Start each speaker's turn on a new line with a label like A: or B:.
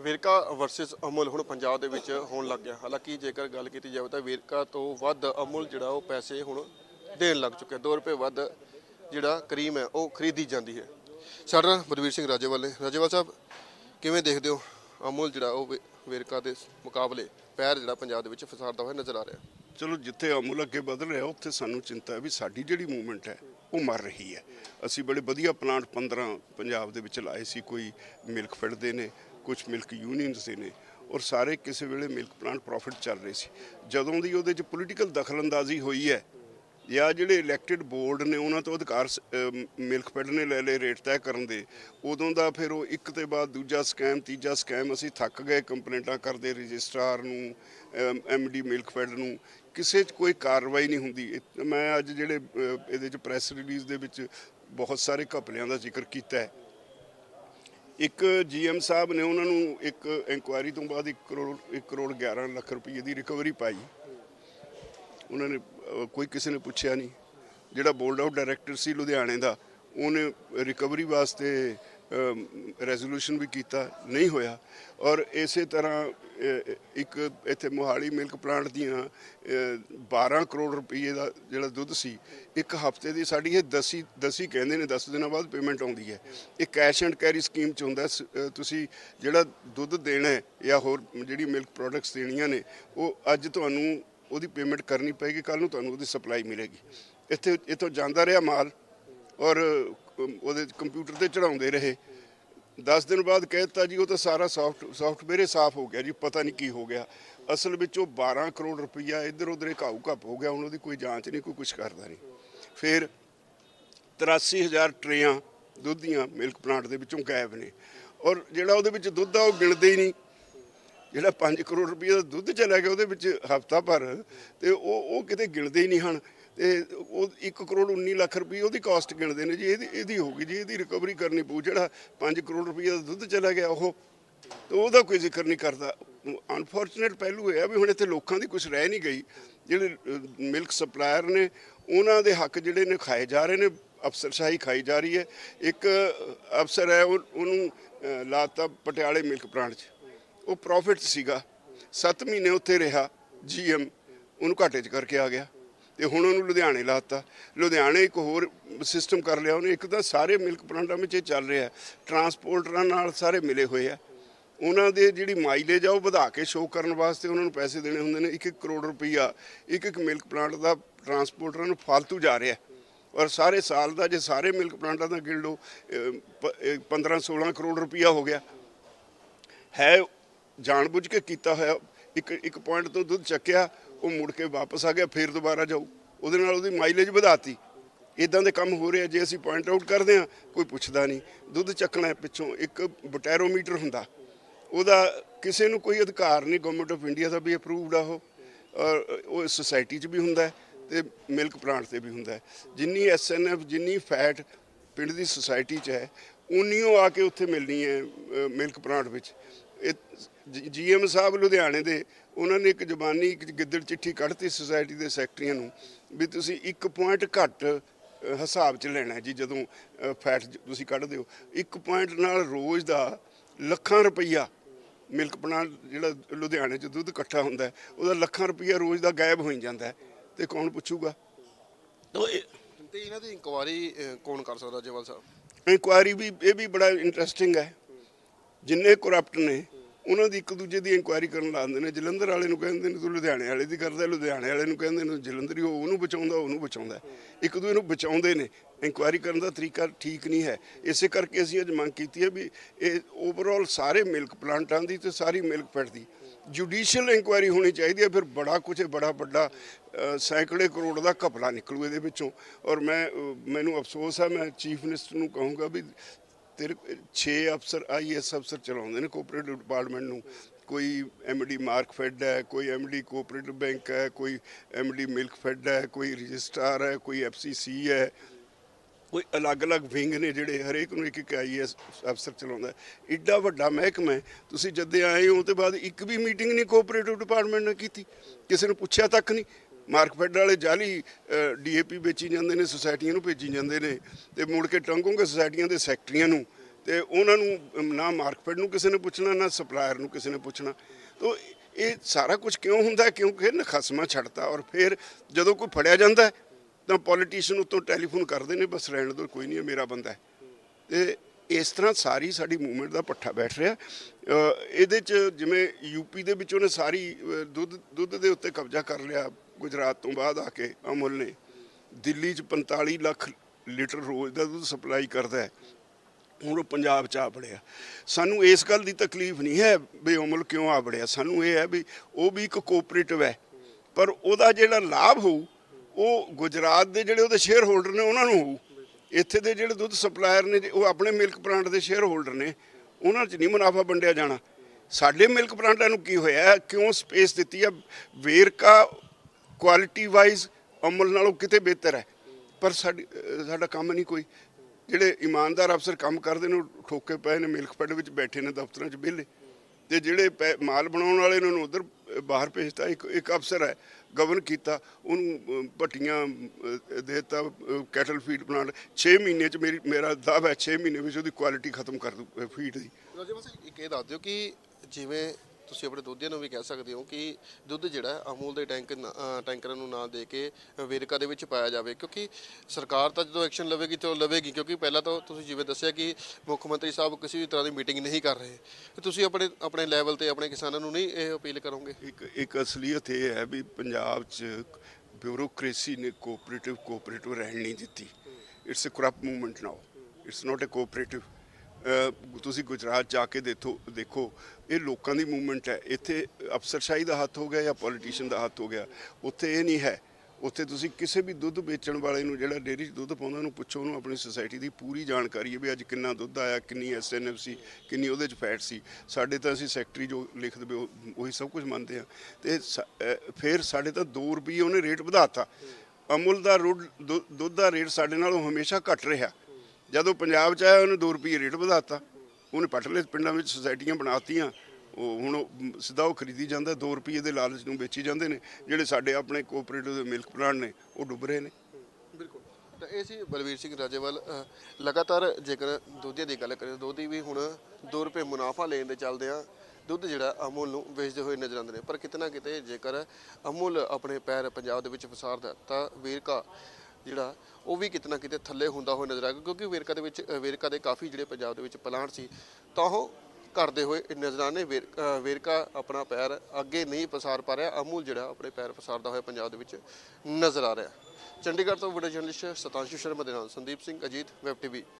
A: Verka versus Amul ਹੁਣ ਪੰਜਾਬ ਦੇ ਵਿੱਚ ਹੋਣ ਲੱਗ ਗਿਆ। ਹਾਲਾਂਕਿ ਜੇਕਰ ਗੱਲ ਕੀਤੀ ਜਾਵੇ ਤਾਂ ਵੇਰਕਾ ਤੋਂ ਵੱਧ ਅਮੁਲ ਜਿਹੜਾ ਉਹ ਪੈਸੇ ਹੁਣ ਦੇਣ ਲੱਗ ਚੁੱਕਿਆ 2 ਰੁਪਏ ਵੱਧ ਜਿਹੜਾ ਕਰੀਮ ਹੈ, ਉਹ ਖਰੀਦੀ ਜਾਂਦੀ ਹੈ। ਸਾਡੇ ਨਾਲ ਬਲਵੀਰ ਸਿੰਘ ਰਾਜੇਵਾਲ ਨੇ। ਰਾਜੇਵਾਲ ਸਾਹਿਬ, ਕਿਵੇਂ ਦੇਖਦੇ ਹੋ ਅਮੁਲ ਜਿਹੜਾ ਉਹ ਵੇ- ਵੇਰਕਾ ਦੇ ਮੁਕਾਬਲੇ ਪੈਰ ਜਿਹੜਾ ਪੰਜਾਬ ਦੇ ਵਿੱਚ ਫਸਾਰਦਾ ਹੋਇਆ ਨਜ਼ਰ ਆ ਰਿਹਾ?
B: ਚਲੋ, ਜਿੱਥੇ ਅਮੁਲ ਅੱਗੇ ਵਧ ਰਿਹਾ, ਉੱਥੇ ਸਾਨੂੰ ਚਿੰਤਾ ਹੈ ਵੀ ਸਾਡੀ ਜਿਹੜੀ ਮੂਵਮੈਂਟ ਹੈ, ਉਹ ਮਰ ਰਹੀ ਹੈ। ਅਸੀਂ ਬੜੇ ਵਧੀਆ ਪਲਾਂਟ 15 ਪੰਜਾਬ ਦੇ ਵਿੱਚ ਲਾਏ ਸੀ, ਕੋਈ ਮਿਲਕ ਫੈਡ ਦੇ ਨੇ ਕੁਝ ਮਿਲਕ ਯੂਨੀਅਨਸ ਦੇ ਨੇ ਔਰ ਸਾਰੇ ਕਿਸੇ ਵੇਲੇ ਮਿਲਕ ਪਲਾਂਟ ਪ੍ਰੋਫਿਟ ਚੱਲ ਰਹੇ ਸੀ। ਜਦੋਂ ਦੀ ਉਹਦੇ 'ਚ ਪੋਲੀਟੀਕਲ ਦਖਲਅੰਦਾਜ਼ੀ ਹੋਈ ਹੈ ਜਾਂ ਜਿਹੜੇ ਇਲੈਕਟਿਡ ਬੋਰਡ ਨੇ ਉਹਨਾਂ ਤੋਂ ਅਧਿਕਾਰ ਸ- ਮਿਲਕ ਫੈਡ ਨੇ ਲੈ ਲਏ ਰੇਟ ਤੈਅ ਕਰਨ ਦੇ, ਉਦੋਂ ਦਾ ਫਿਰ ਉਹ ਇੱਕ ਤੇ ਬਾਅਦ ਦੂਜਾ ਸਕੈਮ ਤੀਜਾ ਸਕੈਮ ਅਸੀਂ ਥੱਕ ਗਏ ਕੰਪਲੇਂਟਾਂ ਕਰਦੇ ਰਜਿਸਟਰਾਰ ਨੂੰ ਐਮਡੀ ਮਿਲਕ ਫੈਡ ਨੂੰ, ਕਿਸੇ 'ਚ ਕੋਈ ਕਾਰਵਾਈ ਨਹੀਂ ਹੁੰਦੀ। ਮੈਂ ਅੱਜ ਜਿਹੜੇ ਇਹਦੇ 'ਚ ਪ੍ਰੈਸ ਰਿਲੀਜ਼ ਦੇ ਵਿੱਚ ਬਹੁਤ ਸਾਰੇ ਘਪਲਿਆਂ ਦਾ ਜ਼ਿਕਰ ਕੀਤਾ ਹੈ। ਇੱਕ ਜੀਐਮ ਸਾਹਿਬ ਨੇ ਉਹਨਾਂ ਨੂੰ ਇੱਕ ਇਨਕੁਆਇਰੀ ਤੋਂ ਬਾਅਦ 1 ਕਰੋੜ 1 ਕਰੋੜ 11 ਲੱਖ ਰੁਪਏ ਦੀ ਰਿਕਵਰੀ ਪਾਈ। ਉਹਨਾਂ ਨੇ ਕੋਈ ਕਿਸੇ ਨੇ ਪੁੱਛਿਆ ਨਹੀਂ। ਜਿਹੜਾ ਬੋਲਡ ਆਊਟ ਡਾਇਰੈਕਟਰ ਸੀ ਲੁਧਿਆਣੇ ਦਾ, ਉਹਨੇ ਰਿਕਵਰੀ ਵਾਸਤੇ ਰੈਜ਼ੋਲੂਸ਼ਨ ਵੀ ਕੀਤਾ ਨਹੀਂ ਹੋਇਆ। ਔਰ ਇਸੇ ਤਰ੍ਹਾਂ ਇੱਕ ਇੱਥੇ ਮੋਹਾਲੀ ਮਿਲਕ ਪਲਾਂਟ ਦੀਆਂ ਅਹ, 12 ਕਰੋੜ ਰੁਪਏ ਦਾ ਜਿਹੜਾ ਦੁੱਧ ਸੀ ਇੱਕ ਹਫ਼ਤੇ ਦੀ ਸਾਡੀ ਇਹ ਦਸੀ ਦਸੀ ਕਹਿੰਦੇ ਨੇ 10 ਦਿਨਾਂ ਬਾਅਦ ਪੇਮੈਂਟ ਆਉਂਦੀ ਹੈ। ਇਹ ਕੈਸ਼ ਐਂਡ ਕੈਰੀ ਸਕੀਮ ਚ ਹੁੰਦਾ ਸ- ਤੁਸੀਂ ਜਿਹੜਾ ਦੁੱਧ ਦੇਣਾ ਹੈ ਜਾਂ ਹੋਰ ਜਿਹੜੀ ਮਿਲਕ ਪ੍ਰੋਡਕਟਸ ਦੇਣੀਆਂ ਨੇ ਉਹ ਅੱਜ ਤੁਹਾਨੂੰ ਉਹਦੀ ਪੇਮੈਂਟ ਕਰਨੀ ਪਏਗੀ ਕੱਲ ਨੂੰ ਤੁਹਾਨੂੰ ਉਹਦੀ ਸਪਲਾਈ ਮਿਲੇਗੀ। ਇੱਥੇ ਇੱਥੋਂ ਜਾਂਦਾ ਰਿਹਾ ਮਾਲ ਔਰ ਉਹਦੇ ਕੰਪਿਊਟਰ ਤੇ ਚੜਾਉਂਦੇ ਰਹੇ। 10 ਦਿਨ ਬਾਅਦ ਕਹਿ ਦਿੱਤਾ ਜੀ, ਉਹ ਤਾਂ ਸਾਰਾ ਸੌਫਟ ਸੌਫਟਵੇਅਰ ਹੀ ਸਾਫ਼ ਹੋ ਗਿਆ ਜੀ, ਪਤਾ ਨਹੀਂ ਕੀ ਹੋ ਗਿਆ। ਅਸਲ ਵਿੱਚ ਉਹ 12 ਕਰੋੜ ਰੁਪਈਆ ਇੱਧਰ ਉੱਧਰ ਘਾਉ ਘੱਪ ਹੋ ਗਿਆ, ਹੁਣ ਉਹਦੀ ਕੋਈ ਜਾਂਚ ਨਹੀਂ, ਕੋਈ ਕੁਝ ਕਰਦਾ ਨਹੀਂ। ਫਿਰ 83000 ਟਰੇਆਂ ਦੁੱਧ ਦੀਆਂ ਮਿਲਕ ਪਲਾਂਟ ਦੇ ਵਿੱਚੋਂ ਗਾਇਬ ਨੇ। ਔਰ ਜਿਹੜਾ ਉਹਦੇ ਵਿੱਚ ਦੁੱਧ ਆ, ਉਹ ਗਿਣਦੇ ਹੀ ਨਹੀਂ। ਜਿਹੜਾ 5 ਕਰੋੜ ਰੁਪਏ ਦਾ ਦੁੱਧ ਚਲਾ ਗਿਆ, ਉਹਦੇ ਵਿੱਚ ਹਫਤਾ ਭਰ। ਤੇ ਉਹ ਉਹ ਕਿਤੇ ਗਿਣਦੇ ਹੀ ਨਹੀਂ ਹਨ। ਤੇ ਉਹ 1 ਕਰੋੜ 19 ਲੱਖ ਰੁਪਏ ਉਹਦੀ ਕਾਸਟ ਗਿਣਦੇ ਨੇ ਜੀ ਇਹਦੀ ਇਹਦੀ ਹੋ ਗਈ ਜੀ ਇਹਦੀ ਰਿਕਵਰੀ ਕਰਨੀ ਪਊ ਜਿਹੜਾ 5 ਕਰੋੜ ਰੁਪਏ ਦਾ ਦੁੱਧ ਚਲਾ ਗਿਆ ਉਹ ਤੇ ਉਹਦਾ ਕੋਈ ਜ਼ਿਕਰ ਨਹੀਂ ਕਰਦਾ। ਅਨਫੋਰਚੂਨੇਟ ਪਹਿਲੂ ਇਹ ਆ ਵੀ ਹੁਣ ਇੱਥੇ ਲੋਕਾਂ ਦੀ ਕੁਝ ਰਹਿ ਨਹੀਂ ਗਈ। ਜਿਹੜੇ ਮਿਲਕ ਸਪਲਾਇਰ ਨੇ ਉਹਨਾਂ ਦੇ ਹੱਕ ਜਿਹੜੇ ਨੇ ਖਾਏ ਜਾ ਰਹੇ ਨੇ ਅਫਸਰਸ਼ਾਹੀ ਖਾਈ ਜਾ ਰਹੀ ਹੈ। ਇੱਕ ਅਫਸਰ ਹੈ ਉਹ- ਉਹਨੂੰ ਅਹ, ਲਾਤਾ ਪਟਿਆਲੇ ਮਿਲਕ ਪਲਾਂਟ 'ਚ। ਉਹ ਪ੍ਰੋਫਿਟ ਸੀਗਾ। 7 ਮਹੀਨੇ ਉੱਥੇ ਰਿਹਾ ਜੀਐਮ ਉਹਨੂੰ ਘਾਟੇ 'ਚ ਕਰਕੇ ਆ ਗਿਆ। ਤੇ ਹੁਣ ਉਹਨੂੰ ਲੁਧਿਆਣੇ ਲਾਤਾ। ਲੁਧਿਆਣੇ ਇੱਕ ਹੋਰ ਸਿਸਟਮ ਕਰ ਲਿਆ ਉਹਨੇ। ਇੱਕ ਤਾਂ ਸਾਰੇ ਮਿਲਕ ਪਲਾਂਟਾਂ ਵਿੱਚ ਇਹ ਚੱਲ ਰਿਹਾ। ਟਰਾਂਸਪੋਰਟਰਾਂ ਨਾਲ ਸਾਰੇ ਮਿਲੇ ਹੋਏ ਆ। ਉਹਨਾਂ ਦੇ ਜਿਹੜੀ ਮਾਈਲੇਜ ਆ ਉਹ ਵਧਾ ਕੇ ਸ਼ੋਅ ਕਰਨ ਵਾਸਤੇ ਉਹਨਾਂ ਨੂੰ ਪੈਸੇ ਦੇਣੇ ਹੁੰਦੇ ਨੇ। 1-1 ਕਰੋੜ ਰੁਪਈਆ, ਇੱਕ ਇੱਕ ਮਿਲਕ ਪਲਾਂਟ ਦਾ ਟਰਾਂਸਪੋਰਟਰਾਂ ਨੂੰ ਫालतू ਜਾ ਰਿਹਾ। ਔਰ ਸਾਰੇ ਸਾਲ ਦਾ ਜੇ ਸਾਰੇ ਮਿਲਕ ਪਲਾਂਟਾਂ ਦਾ ਗਿਣ ਲਓ 15-16 ਕਰੋੜ ਰੁਪਈਆ ਹੋ ਗਿਆ। ਹੈ, ਜਾਣਬੁੱਝ ਕੇ ਕੀਤਾ ਹੋਇਆ। ਇੱਕ ਇੱਕ ਪੁਆਇੰਟ ਤੋਂ ਦੁੱਧ ਚੱਕਿਆ। ਉਹ ਮੁੜ ਕੇ ਵਾਪਸ ਆ ਗਿਆ, ਫੇਰ ਦੁਬਾਰਾ ਜਾਊ। ਉਹਦੇ ਨਾਲ ਉਹਦੀ ਮਾਈਲੇਜ ਵਧਾਤੀ। ਇਦਾਂ ਦੇ ਕੰਮ ਹੋ ਰਿਹਾ ਜੇ ਅਸੀਂ ਪੁਆਇੰਟ ਆਊਟ ਕਰਦੇ ਆ ਕੋਈ ਪੁੱਛਦਾ ਨਹੀਂ। ਦੁੱਧ ਚੱਕਣਾ ਪਿੱਛੋਂ, ਇੱਕ ਬਟੈਰੋਮੀਟਰ ਹੁੰਦਾ। ਉਹਦਾ ਕਿਸੇ ਨੂੰ ਕੋਈ ਅਧਿਕਾਰ ਨਹੀਂ ਗਵਰਨਮੈਂਟ ਆਫ ਇੰਡੀਆ ਦਾ ਵੀ ਅਪਰੂਵਡ ਆ ਉਹ। ਔਰ ਉਹ ਸੋਸਾਇਟੀ 'ਚ ਵੀ ਹੁੰਦਾ ਹੈ ਤੇ ਮਿਲਕ ਪਲਾਂਟ ਤੇ ਵੀ ਹੁੰਦਾ ਹੈ। ਜਿੰਨੀ ਐਸਐਨਐਫ ਜਿੰਨੀ ਫੈਟ ਪਿੰਡ ਦੀ ਸੋਸਾਇਟੀ 'ਚ ਹੈ ਉਨੀ ਉਹ ਆ ਕੇ ਉੱਥੇ ਮਿਲਣੀ ਹੈ ਮਿਲਕ ਪਲਾਂਟ ਵਿੱਚ। ਜੀਐਮ ਸਾਹਿਬ ਲੁਧਿਆਣੇ ਦੇ ਉਹਨਾਂ ਨੇ ਇੱਕ ਜ਼ਬਾਨੀ ਇੱਕ ਗਿੱਦੜ ਚਿੱਠੀ ਕੱਢਤੀ ਸੋਸਾਇਟੀ ਦੇ ਸੈਕਟਰੀਆਂ ਨੂੰ ਵੀ ਤੁਸੀਂ ਇੱਕ ਪੁਆਇੰਟ ਘੱਟ ਹਿਸਾਬ 'ਚ ਲੈਣਾ ਜੀ ਜਦੋਂ ਫੈਟ ਤੁਸੀਂ ਕੱਢਦੇ ਹੋ। ਇੱਕ ਪੁਆਇੰਟ ਨਾਲ ਰੋਜ਼ ਦਾ ਲੱਖਾਂ ਰੁਪਈਆ ਮਿਲਕ ਪਲਾਂਟ ਜਿਹੜਾ ਲੁਧਿਆਣੇ 'ਚ ਦੁੱਧ ਇਕੱਠਾ ਹੁੰਦਾ ਉਹਦਾ ਲੱਖਾਂ ਰੁਪਈਆ ਰੋਜ਼ ਦਾ ਗਾਇਬ ਹੋਈ ਜਾਂਦਾ ਤੇ ਕੌਣ ਪੁੱਛੂਗਾ? ਤੋ ਇਹ
A: ਤੇ ਇਹਨਾਂ ਦੀ ਇਨਕੁਆਰੀ ਕੌਣ ਕਰ ਸਕਦਾ ਜੇਵਾਲ ਸਾਹਿਬ?
B: ਇਨਕੁਆਇਰੀ ਵੀ ਇਹ ਵੀ ਬੜਾ ਇੰਟਰਸਟਿੰਗ ਹੈ। ਜਿੰਨੇ ਕਰਪਟ ਨੇ, ਉਹਨਾਂ ਦੀ ਇੱਕ ਦੂਜੇ ਦੀ ਇਨਕੁਆਇਰੀ ਕਰਨ ਲਾਉਂਦੇ ਨੇ। ਜਲੰਧਰ ਵਾਲੇ ਨੂੰ ਕਹਿੰਦੇ ਨੇ, ਤੂੰ ਲੁਧਿਆਣੇ ਵਾਲੇ ਦੀ ਕਰਦਾ, ਲੁਧਿਆਣੇ ਵਾਲੇ ਨੂੰ ਕਹਿੰਦੇ ਨੇ, ਜਲੰਧਰੀ ਹੋ ਉਹਨੂੰ ਬਚਾਉਂਦਾ ਉਹਨੂੰ ਬਚਾਉਂਦਾ। ਇੱਕ ਦੂਜੇ ਨੂੰ ਬਚਾਉਂਦੇ ਨੇ। ਇਨਕੁਆਇਰੀ ਕਰਨ ਦਾ ਤਰੀਕਾ ਠੀਕ ਨਹੀਂ ਹੈ। ਇਸੇ ਕਰਕੇ ਅਸੀਂ ਅੱਜ ਮੰਗ ਕੀਤੀ ਹੈ ਵੀ ਇਹ ਓਵਰਆਲ ਸਾਰੇ ਮਿਲਕ ਪਲਾਂਟਾਂ ਦੀ ਤੇ ਸਾਰੀ ਮਿਲਕ ਫੈਟ ਦੀ ਜੁਡੀਸ਼ੀਅਲ ਇਨਕੁਆਇਰੀ ਹੋਣੀ ਚਾਹੀਦੀ ਹੈ। ਫਿਰ ਬੜਾ ਕੁਝ ਬੜਾ ਵੱਡਾ ਸੈਂਕੜੇ ਕਰੋੜ ਦਾ ਘਪਲਾ ਨਿਕਲੂ ਇਹਦੇ ਵਿੱਚੋਂ। ਔਰ ਮੈਂ ਮੈਨੂੰ ਅਫਸੋਸ ਹੈ, ਮੈਂ ਚੀਫ ਮਿਨਿਸਟਰ ਨੂੰ ਕਹੂੰਗਾ ਵੀ ਤੇਰੇ 6 ਅਫਸਰ ਆਈਐਸ ਅਫਸਰ ਚਲਾਉਂਦੇ ਨੇ ਕੋਆਪਰੇਟਿਵ ਡਿਪਾਰਟਮੈਂਟ ਨੂੰ। ਕੋਈ ਐਮਡੀ ਮਾਰਕ ਫੈਡ ਹੈ, ਕੋਈ ਐਮਡੀ ਕੋਆਪਰੇਟਿਵ ਬੈਂਕ ਹੈ, ਕੋਈ ਐਮਡੀ ਮਿਲਕ ਫੈਡ ਹੈ, ਕੋਈ ਰਜਿਸਟਰਾਰ ਹੈ, ਕੋਈ ਐਫਸੀਸੀ ਹੈ। ਕੋਈ ਅਲੱਗ-ਅਲੱਗ ਵਿੰਗ ਨੇ ਜਿਹੜੇ ਹਰੇਕ ਨੂੰ ਇੱਕ ਇੱਕ ਆਈਐਸ ਅਫਸਰ ਚਲਾਉਂਦਾ ਇੱਡਾ ਵੱਡਾ ਮਹਿਕਮਾ ਹੈ। ਤੁਸੀਂ ਜਦੇ ਆਏ ਹੋ ਤੇ ਬਾਅਦ ਇੱਕ ਵੀ ਮੀਟਿੰਗ ਨਹੀਂ ਕੋਆਪਰੇਟਿਵ ਡਿਪਾਰਟਮੈਂਟ ਨੇ ਕੀਤੀ। ਕਿਸੇ ਨੂੰ ਪੁੱਛਿਆ ਤੱਕ ਨਹੀਂ। ਮਾਰਕਫੈਡ ਵਾਲੇ ਜਾਲੀ ਡੀਏਪੀ ਵੇਚੀ ਜਾਂਦੇ ਨੇ, ਸੁਸਾਇਟੀਆਂ ਨੂੰ ਭੇਜੀ ਜਾਂਦੇ ਨੇ ਤੇ ਮੁੜ ਕੇ ਟੰਗੋਗੇ ਸੁਸਾਇਟੀਆਂ ਦੇ ਸੈਕਟਰੀਆਂ ਨੂੰ ਤੇ ਉਹਨਾਂ ਨੂੰ ਨਾ ਮਾਰਕੀਟ ਨੂੰ ਕਿਸੇ ਨੇ ਪੁੱਛਣਾ, ਨਾ ਸਪਲਾਇਰ ਨੂੰ ਕਿਸੇ ਨੇ ਪੁੱਛਣਾ। ਤੋ ਇਹ ਸਾਰਾ ਕੁਝ ਕਿਉਂ ਹੁੰਦਾ? ਕਿਉਂਕਿ ਇਹਨੇ ਖਸਮਾ ਛੱਡਤਾ ਔਰ ਫਿਰ ਜਦੋਂ ਕੋਈ ਫੜਿਆ ਜਾਂਦਾ ਤਾਂ ਪੋਲੀਟੀਸ਼ੀਅਨ ਉੱਤੋਂ ਟੈਲੀਫੋਨ ਕਰਦੇ ਨੇ, ਬਸ ਰਹਿਣ ਦਿਓ, ਕੋਈ ਨਹੀਂ ਇਹ ਮੇਰਾ ਬੰਦਾ ਹੈ। ਤੇ ਇਸ ਤਰ੍ਹਾਂ ਸਾਰੀ ਸਾਡੀ ਮੂਵਮੈਂਟ ਦਾ ਪੱਠਾ ਬੈਠ ਰਿਹਾ। ਇਹਦੇ ਚ ਜਿਵੇਂ ਯੂਪੀ ਦੇ ਵਿੱਚ ਉਹਨੇ ਸਾਰੀ ਦੁੱਧ ਦੁੱਧ ਦੇ ਉੱਤੇ ਕਬਜ਼ਾ ਕਰ ਲਿਆ ਗੁਜਰਾਤ ਤੋਂ ਬਾਅਦ ਆ ਕੇ ਅਮੁਲ ਨੇ ਦਿੱਲੀ ਚ 45 ਲੱਖ ਲੀਟਰ ਰੋਜ਼ ਦਾ ਦੁੱਧ ਸਪਲਾਈ ਕਰਦਾ ਹੈ। ਹੁਣ ਉਹ ਪੰਜਾਬ ਚ ਆ ਬੜਿਆ ਸਾਨੂੰ ਇਸ ਗੱਲ ਦੀ ਤਕਲੀਫ ਨਹੀਂ ਹੈ ਵੀ ਅਮੁਲ ਕਿਉਂ ਆ ਬੜਿਆ ਸਾਨੂੰ ਇਹ ਹੈ ਵੀ ਉਹ ਵੀ ਇੱਕ ਕੋਆਪਰੇਟਿਵ ਹੈ। ਪਰ ਉਹਦਾ ਜਿਹੜਾ ਲਾਭ ਹੋਊ, ਉਹ ਗੁਜਰਾਤ ਦੇ ਜਿਹੜੇ ਉਹਦੇ ਸ਼ੇਅਰ ਹੋਲਡਰ ਨੇ ਉਹਨਾਂ ਨੂੰ ਹੋਊ। ਇੱਥੇ ਦੇ ਜਿਹੜੇ ਦੁੱਧ ਸਪਲਾਇਰ ਨੇ, ਉਹ ਆਪਣੇ ਮਿਲਕ ਪਲਾਂਟ ਦੇ ਸ਼ੇਅਰ ਹੋਲਡਰ ਨੇ, ਉਹਨਾਂ 'ਚ ਨਹੀਂ ਮੁਨਾਫਾ ਵੰਡਿਆ ਜਾਣਾ। ਸਾਡੇ ਮਿਲਕ ਪਲਾਂਟਾਂ ਨੂੰ ਕੀ ਹੋਇਆ? ਕਿਉਂ ਸਪੇਸ ਦਿੱਤੀ ਆ? ਵੇਰਕਾ ਕੁਆਲਿਟੀ ਵਾਈਜ਼ ਅਮਲ ਨਾਲੋਂ ਕਿਤੇ ਬਿਹਤਰ ਹੈ। ਪਰ ਸਾਡੀ ਸਾਡਾ ਕੰਮ ਨਹੀਂ ਕੋਈ। ਜਿਹੜੇ ਇਮਾਨਦਾਰ ਅਫਸਰ ਕੰਮ ਕਰਦੇ ਨੇ ਉਹ ਠੋਕੇ ਪਏ ਨੇ ਮਿਲਕ ਫੈਡ ਵਿੱਚ ਬੈਠੇ ਨੇ ਦਫ਼ਤਰਾਂ 'ਚ ਵਿਹਲੇ। ਤੇ ਜਿਹੜੇ ਪੈ- ਮਾਲ ਬਣਾਉਣ ਵਾਲੇ ਨੇ ਨੂੰ ਉਧਰ ਬਾਹਰ ਭੇਜਤਾ। ਇੱਕ ਇੱਕ ਅਫਸਰ ਹੈ ਗਵਰਨ ਕੀਤਾ। ਉਹਨੂੰ ਭੱਟੀਆਂ ਅਹ, ਦੇਤਾ ਕੈਟਲ ਫੀਡ ਪਲਾਂਟ 6 ਮਹੀਨੇ 'ਚ ਮੇਰੀ ਮੇਰਾ ਦਾਅਵਾ ਹੈ 6 ਮਹੀਨੇ ਵਿੱਚ ਉਹਦੀ ਕੁਆਲਿਟੀ ਖਤਮ ਕਰ ਦੂ ਫੀਡ ਦੀ।
A: ਰਾਜੇ ਬਸ ਇੱਕ ਇਹ ਦੱਸ ਦਿਓ ਕਿ ਜਿਵੇਂ ਤੁਸੀਂ ਆਪਣੇ ਦੁੱਧੀਆਂ ਨੂੰ ਵੀ ਕਹਿ ਸਕਦੇ ਹੋ ਕਿ ਦੁੱਧ ਜਿਹੜਾ ਅਮੂਲ ਦੇ ਟੈਂਕ ਟੈਂਕਰਾਂ ਨੂੰ ਨਾ ਦੇ ਕੇ ਵੇਰਕਾ ਦੇ ਵਿੱਚ ਪਾਇਆ ਜਾਵੇ, ਕਿਉਂਕਿ ਸਰਕਾਰ ਤਾਂ ਜਦੋਂ ਐਕਸ਼ਨ ਲਵੇਗੀ ਤੇ ਉਹ ਲਵੇਗੀ, ਕਿਉਂਕਿ ਪਹਿਲਾਂ ਤਾਂ ਤੁਸੀਂ ਜਿਵੇਂ ਦੱਸਿਆ ਕਿ ਮੁੱਖ ਮੰਤਰੀ ਸਾਹਿਬ ਕਿਸੇ ਵੀ ਤਰ੍ਹਾਂ ਦੀ ਮੀਟਿੰਗ ਨਹੀਂ ਕਰ ਰਹੇ। ਤੁਸੀਂ ਆਪਣੇ ਆਪਣੇ ਲੈਵਲ ਤੇ ਆਪਣੇ ਕਿਸਾਨਾਂ ਨੂੰ ਨਹੀਂ ਇਹ ਅਪੀਲ ਕਰੋਗੇ?
B: ਇੱਕ ਇੱਕ ਅਸਲੀਅਤ ਇਹ ਹੈ ਵੀ ਪੰਜਾਬ 'ਚ ਬਿਊਰੋਕ੍ਰੇਸੀ ਨੇ ਕੋਆਪਰੇਟਿਵ ਕੋਆਪਰੇਟਿਵ ਰਹਿਣ ਨਹੀਂ ਦਿੱਤੀ। It's a corrupt movement now it's not a cooperative ਤੁਸੀਂ ਗੁਜਰਾਤ ਜਾ ਕੇ ਦੇਖੋ ਦੇਖੋ, ਇਹ ਲੋਕਾਂ ਦੀ ਮੂਵਮੈਂਟ ਹੈ। ਇੱਥੇ ਅਫਸਰਸ਼ਾਹੀ ਦਾ ਹੱਥ ਹੋ ਗਿਆ ਜਾਂ ਪੋਲੀਟੀਸ਼ੀਅਨ ਦਾ ਹੱਥ ਹੋ ਗਿਆ? ਉੱਥੇ ਇਹ ਨਹੀਂ ਹੈ। ਉੱਥੇ ਤੁਸੀਂ ਕਿਸੇ ਵੀ ਦੁੱਧ ਵੇਚਣ ਵਾਲੇ ਨੂੰ, ਜਿਹੜਾ ਡੇਅਰੀ 'ਚ ਦੁੱਧ ਪਾਉਂਦਾ, ਉਹਨੂੰ ਪੁੱਛੋ, ਉਹਨੂੰ ਆਪਣੀ ਸੁਸਾਇਟੀ ਦੀ ਪੂਰੀ ਜਾਣਕਾਰੀ ਹੈ ਵੀ ਅੱਜ ਕਿੰਨਾ ਦੁੱਧ ਆਇਆ, ਕਿੰਨੀ ਐਸਐਨਐਫ ਸੀ, ਕਿੰਨੀ ਉਹਦੇ 'ਚ ਫੈਟ ਸੀ। ਸਾਡੇ ਤਾਂ ਅਸੀਂ ਸੈਕਟਰੀ ਜੋ ਲਿਖ ਦੇਵੇ ਉਹ- ਉਹੀ ਸਭ ਕੁਝ ਮੰਨਦੇ ਆ ਤੇ ਸ- ਫਿਰ ਸਾਡੇ ਤਾਂ 2 ਰੁਪਏ ਉਹਨੇ ਰੇਟ ਵਧਾਤਾ। ਅਮੁਲ ਦਾ ਰੁੱਡ- ਦੁੱਧ ਦੁੱਧ ਦਾ ਰੇਟ ਸਾਡੇ ਨਾਲੋਂ ਹਮੇਸ਼ਾ ਘਟ ਰਿਹਾ। ਜਦੋਂ ਪੰਜਾਬ 'ਚ ਆਇਆ, ਉਹਨੇ 2 ਰੁਪਏ ਰੇਟ ਵਧਾਤਾ। ਉਹਨੇ ਪਟਲੇ ਪਿੰਡਾਂ ਵਿੱਚ ਸੁਸਾਇਟੀਆਂ ਬਣਾਤੀਆਂ। ਉਹ ਹੁਣ ਉਹ ਸਿੱਧਾ ਉਹ ਖਰੀਦੀ ਜਾਂਦਾ 2 ਰੁਪਏ ਦੇ ਲਾਲਚ ਨੂੰ ਵੇਚੀ ਜਾਂਦੇ ਨੇ। ਜਿਹੜੇ ਸਾਡੇ ਆਪਣੇ ਕੋਆਪਰੇਟਿਵ ਦੇ ਮਿਲਕ ਪਲਾਂਟ ਨੇ, ਉਹ ਡੁੱਬ ਰਹੇ ਨੇ।
A: ਬਿਲਕੁਲ। ਤਾਂ ਇਹ ਸੀ ਬਲਵੀਰ ਸਿੰਘ ਰਾਜੇਵਾਲ। ਲਗਾਤਾਰ ਜੇਕਰ ਦੁੱਧੀਆਂ ਦੀ ਗੱਲ ਕਰੀਏ, ਦੁੱਧੀ ਵੀ ਹੁਣ 2 ਰੁਪਏ ਮੁਨਾਫਾ ਲੈਣ ਦੇ ਚੱਲਦੇ ਆ। ਦੁੱਧ ਜਿਹੜਾ ਅਮੁਲ ਨੂੰ ਵੇਚਦੇ ਹੋਏ ਨਜ਼ਰ ਆਉਂਦੇ ਨੇ। ਪਰ ਕਿਤੇ ਨਾ ਕਿਤੇ ਜੇਕਰ ਅਮੁਲ ਆਪਣੇ ਪੈਰ ਪੰਜਾਬ ਦੇ ਵਿੱਚ ਫਸਾਰਦਾ, ਤਾਂ ਵੀਰਕਾ ਜਿਹੜਾ ਉਹ ਵੀ ਕਿਤਨਾ ਕਿਤੇ ਥੱਲੇ ਹੁੰਦਾ ਹੋਇਆ ਨਜ਼ਰ ਆ ਗਿਆ ਕਿਉਂਕਿ ਵੇਰਕਾ ਦੇ ਵਿੱਚ ਵੇਰਕਾ ਦੇ ਕਾਫੀ ਜਿਹੜੇ ਪੰਜਾਬ ਦੇ ਵਿੱਚ ਪਲਾਂਟ ਸੀ ਤਾਂ ਉਹ ਕਰਦੇ ਹੋਏ ਨਜ਼ਰ ਆਉਂਦੇ ਵੇਰ- ਅ, ਵੇਰਕਾ ਆਪਣਾ ਪੈਰ ਅੱਗੇ ਨਹੀਂ ਪਸਾਰ ਪਾ ਰਿਹਾ ਅਮੂਲ ਜਿਹੜਾ ਆਪਣੇ ਪੈਰ ਪਸਾਰਦਾ ਹੋਇਆ ਪੰਜਾਬ ਦੇ ਵਿੱਚ ਨਜ਼ਰ ਆ ਰਿਹਾ। ਚੰਡੀਗੜ੍ਹ ਤੋਂ ਵੀਡੀਓ ਜਰਨਲਿਸਟ ਸਤਾਂਸ਼ੂ ਸ਼ਰਮਾ ਦੇ ਨਾਲ ਸੰਦੀਪ ਸਿੰਘ ਅਜੀਤ ਵੈਬ ਟੀਵੀ